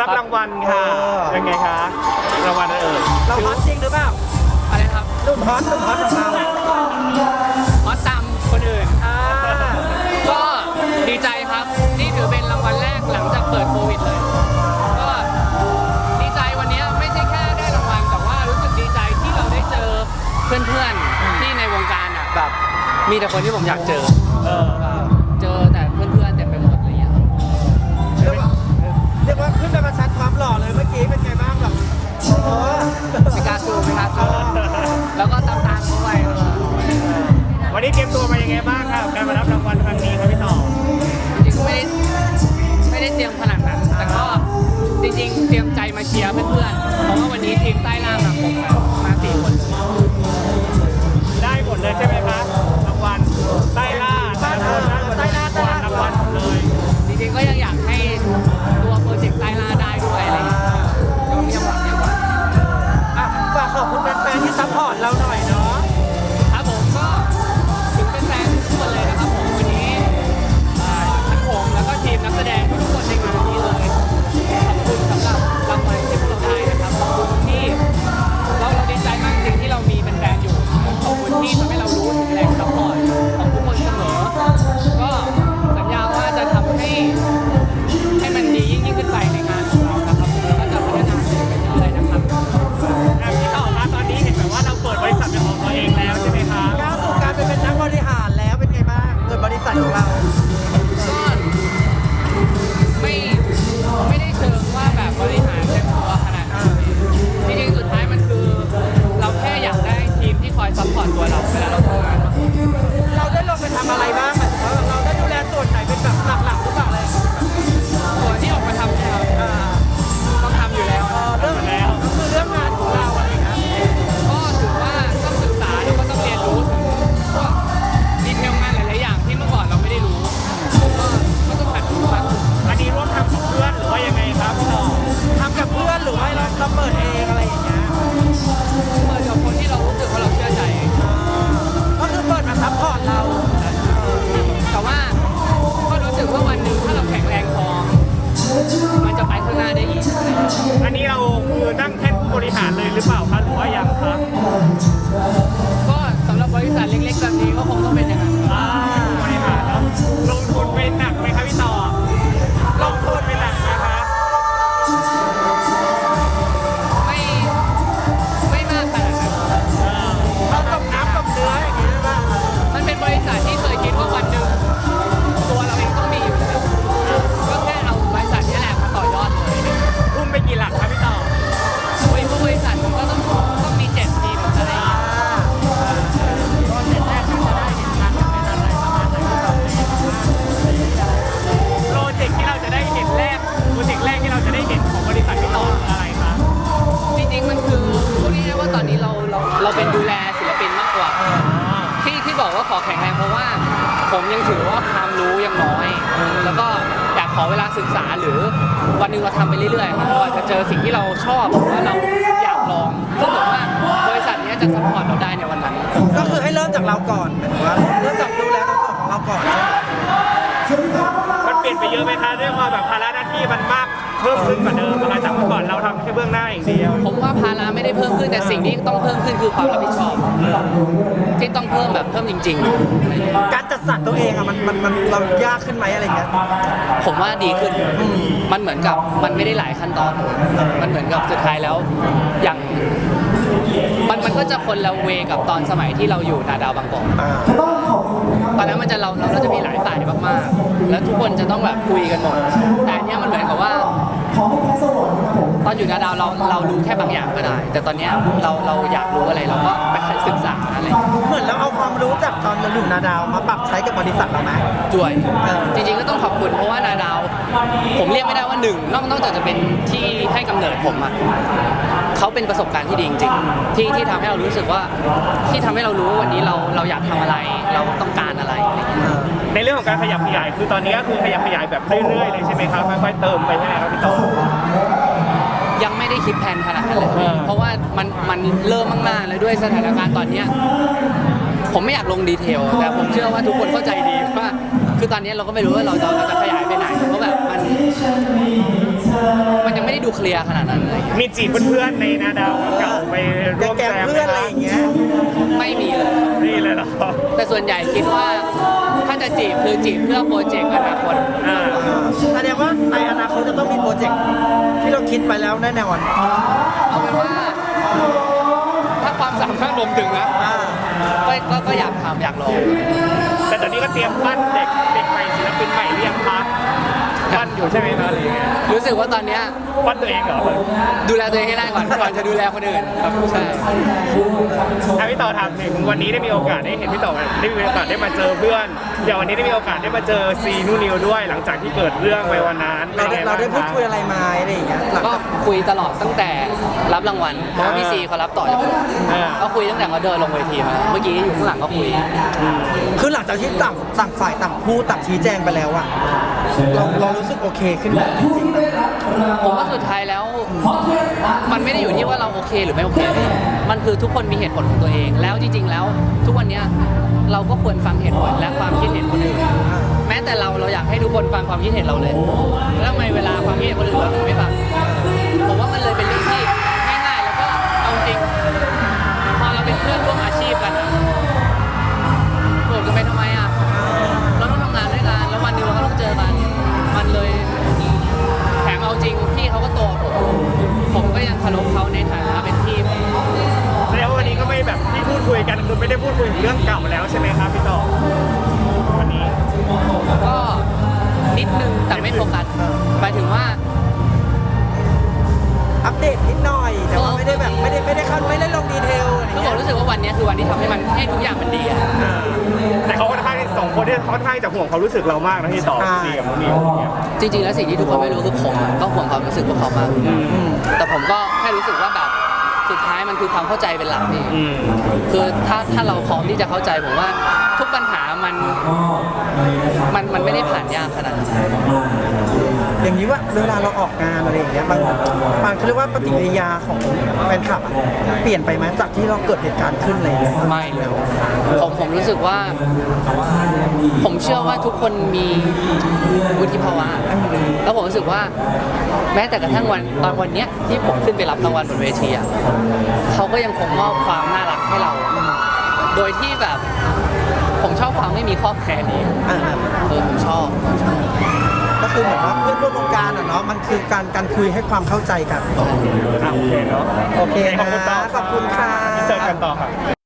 รับรางวัลค่ะเออ ยังไงคะรางวัลอะไรเอ่ยเราฮอตจริงหรือเปล่าอะไรนะครับหนุ่มฮอตหนุ่มฮอตของเราฮอตตามคนอื่น อ่าก็ดีใจครับ นี่ถือเป็นรางวัลแรกหลังจากเปิดโควิดเลย ก็ดีใจวันนี้ไม่ใช่แค่ได้รางวัลแต่ว่ารู้สึกดีใจที่เราได้เจอเพื่อนๆที่ในวงการอะแบบ มีแต่คนที่ผมอยากเจอ เออ เตรียมใจมาเชียร์เพื่อน คือตั้งแท่นผู้บริหารเลยหรือเปล่าคะหรือว่ายังคะก็สำหรับบริษัทเล็กๆแบบนี้ก็ เราเราเราเป็นดูแลศิลปินมากกว่า ที่ที่บอกว่าขอแข็งแรงเพราะว่า ผมยังถือว่าความรู้ยังน้อย แล้วก็อยากขอเวลาศึกษาหรือวันหนึ่งเราทำไปเรื่อยๆครับเราอาจจะเจอสิ่งที่เราชอบหรือว่าเราอยากลองซึ่งผมว่าบริษัทเนี้ยจะซัพพอร์ตเราได้ในวันนั้น ก็คือให้เริ่มจากเราก่อนหมายถึงว่าเริ่มจากดูแลตรงส่วนของเราก่อนใช่ไหมมันเปลี่ยนไปเยอะไหมคะด้วยความแบบภาระหน้าที่มันมากเพิ่มขึ้นกว่าเดิมนะคะจาก ทำแค่เบื้องหน้าอย่างเดียว ผมว่าภาระไม่ได้เพิ่มขึ้นแต่สิ่งที่ต้องเพิ่มขึ้นคือความรับผิดชอบ ที่ต้องเพิ่มแบบเพิ่มจริงๆอะไรอย่างเงี้ยการจัดสรรตัวเองอะมันมันมันเรายากขึ้นไหมอะไรเงี้ย ผมว่าดีขึ้น มันเหมือนกับมันไม่ได้หลายขั้นตอน มันเหมือนกับสุดท้ายแล้วอย่างมันมันก็จะคนละเวกับตอนสมัยที่เราอยู่นาดาวบางกอกอ่าตอนนั้นมันจะเราเราเราจะมีหลายฝ่ายมากๆ แล้วทุกคนจะต้องแบบคุยกันหมด แต่อันเนี้ยมันเหมือนกับว่าตอน อยู่นาดาวเราเรารู้แค่บางอย่างก็ได้ แต่ตอนเนี้ยเราเราอยากรู้อะไรเราก็ไปศึกษาอะไรเหมือนเราเอาความรู้จากตอนเราอยู่นาดาวมาปรับใช้กับบริษัทเราไหมด้วยเออ จริงๆก็ต้องขอบคุณเพราะว่านาดาว ผมเรียกไม่ได้ว่าหนึ่งนอกนอกจากจะเป็นที่ให้กำเนิดผมอะเขาเป็นประสบการณ์ที่ดีจริงๆที่ที่ทำให้เรารู้สึกว่าที่ทำให้เรารู้ว่าวันนี้เราเราอยากทำอะไร เราต้องการอะไรอะไรอย่างเงี้ยในเรื่องของการขยับขยายคือตอนนี้ก็คือขยับขยายแบบเรื่อยๆเลยใช่ไหมครับค่อยๆเติมไปใช่ไหมครับพี่ต่อ ยังไม่ได้คิดแผนขนาดนั้นเลยเออเพราะว่ามันมันเริ่มมากๆแล้วด้วยสถานการณ์ตอนเนี้ยผมไม่อยากลงดีเทล แต่ผมเชื่อว่าทุกคนเข้าใจดีว่าคือตอนนี้เราก็ไม่รู้ว่าเราจะเราจะขยายไปไหนเพราะแบบมันมันยังไม่ได้ดูเคลียร์ขนาดนั้นเลย มีจีบเพื่อนๆในนาดาวเก่าไปร่วมแกแจงมเพื่อนอะไรอย่างเงี้ย ไม่มีเลย นี่เลยเหรอ แต่ส่วนใหญ่คิดว่าถ้า จะจีบคือจีบเพื่อโปรเจกต์อนาคตอ่าแสดงว่าในอนาคตจะต้องมีโปรเจกต์ที่เราคิดไปแล้วแน่นอนเอาเป็นว่าถ้าความสามารถรวมถึงนะอ่าก็ก็ก็อยากทำอยากลองแต่ตอนนี้ก็เตรียมปั้นเด็กเด็กใหม่ศิลปินใหม่หรือยังคะปั้น อยู่ใช่ไหมคะหรือยังไงรู้สึกว่าตอนเนี้ยปั้นตัวเองเหรอดูแลตัวเองให้ได้ก่อนก่อนจะดูแลคนอื่นครับใช่อะพี่ต่อถามถึงวันนี้ได้มีโอกาสได้เห็นพี่ต่อได้มีโอกาสได้มาเจอเพื่อนเดี๋ยววันนี้ได้มีโอกาสได้มาเจอซีนูนิวด้วยหลังจากที่เกิดเรื่องไปวันนั้นเราได้ป็นงเราได้บ้งพูดคุยอะไรมาอะไรอย่างเงี้ยหลังก็จากคุยตลอดตั้งแต่รับรางวัลเพราะว่าพี่ซีเขารับต่อจากผมอ่าก็คุยตั้งแต่เขาเดินลงเวทีมาเมื่อกี้อยู่ข้างหลังก็คุย คือหลังจากที่ต่างต่างฝ่ายต่างพูดต่างชี้แจงไปแล้วอะ เราเรารู้สึกโอเคขึ้นไหมจริงๆผมว่าสุดท้ายแล้ว มันไม่ได้อยู่ที่ว่าเราโอเคหรือไม่โอเค มันคือทุกคนมีเหตุผลของตัวเอง แล้วจริง ๆ แล้ว ทุกวันเนี้ยเราก็ควรฟังเหตุผลและความคิดเห็นคนอื่น แม้แต่เราเราอยากให้ทุกคนฟังความคิดเห็นเราเลย แล้วทำไมเวลาความคิดเห็นคนอื่นเราถึงไม่ฟัง ผมว่ามันเลยเป็นเรื่องที่ง่ายๆแล้วก็เอาจริงพอเราเป็นเพื่อนร่วมอาชีพ คือไม่ได้พูดคุยถึงเรื่องเก่าแล้วใช่ไหมครับพี่ต่อวันนี้ก็นิดนึงแต่ไม่โฟกัสหมายถึงว่า อัปเดตนิดหน่อย แต่ว่าไม่ได้แบบไม่ได้ไม่ได้เข้าไม่ได้ลงดีเทลอะไรคือผเงี้มยรู้สึกว่าวันเนี้ยคือวันที่ทำให้มันให้ทุกอย่างมันดีอะแต่เขาค่อนข้างที่สองคนที่เขาค่อนข้างจะห่วงความรู้สึกเรามากนะที่ต่อซีกับนิวเนี่ยจริง ๆ แล้วสิ่งที่ทุกคนไม่รู้คือผมอะก็ห่วงความรู้สึกพวกเขามากแต่ผมก็แค่รู้สึกว่าแบบ สุดท้ายมันคือความเข้าใจเป็นหลักนี่อืมคือถ้าถ้าเราพร้อมที่จะเข้าใจผมว่า ทุกปัญหามันมันมันไม่ได้ผ่านยากขนาดนั้นอย่างนี้ว่าเวลาเราออกงานอะไรอย่างเงี้ยบางบางเขาเรียกว่าปฏิกิริยาของแฟนคลับอะเปลี่ยนไปไหมจากที่เราเกิดเหตุการณ์ขึ้นอะไรอย่างเงี้ยไม่เลยผมผมรู้สึกว่า ผมเชื่อว่าทุกคนมีวุฒิภาวะแล้วผมรู้สึกว่า แม้แต่กระทั่งวันตอนวันเนี้ยที่ผมขึ้นไปรับรางวัลบนเวทีอะเขาก็ยังคงมอบความน่ารักให้เรา โดยที่แบบ ผมชอบความไม่มีข้อแม้นี้อ่าเออผมชอบผมชอบก็คือเหมือนว่าเพื่อนร่วมวงการอะเนาะมันคือการการคุยให้ความเข้าใจกันอะโอเคเนาะโอเคขอบคุณต่อนะขอบคุณค่ะ เจอกันต่อครับ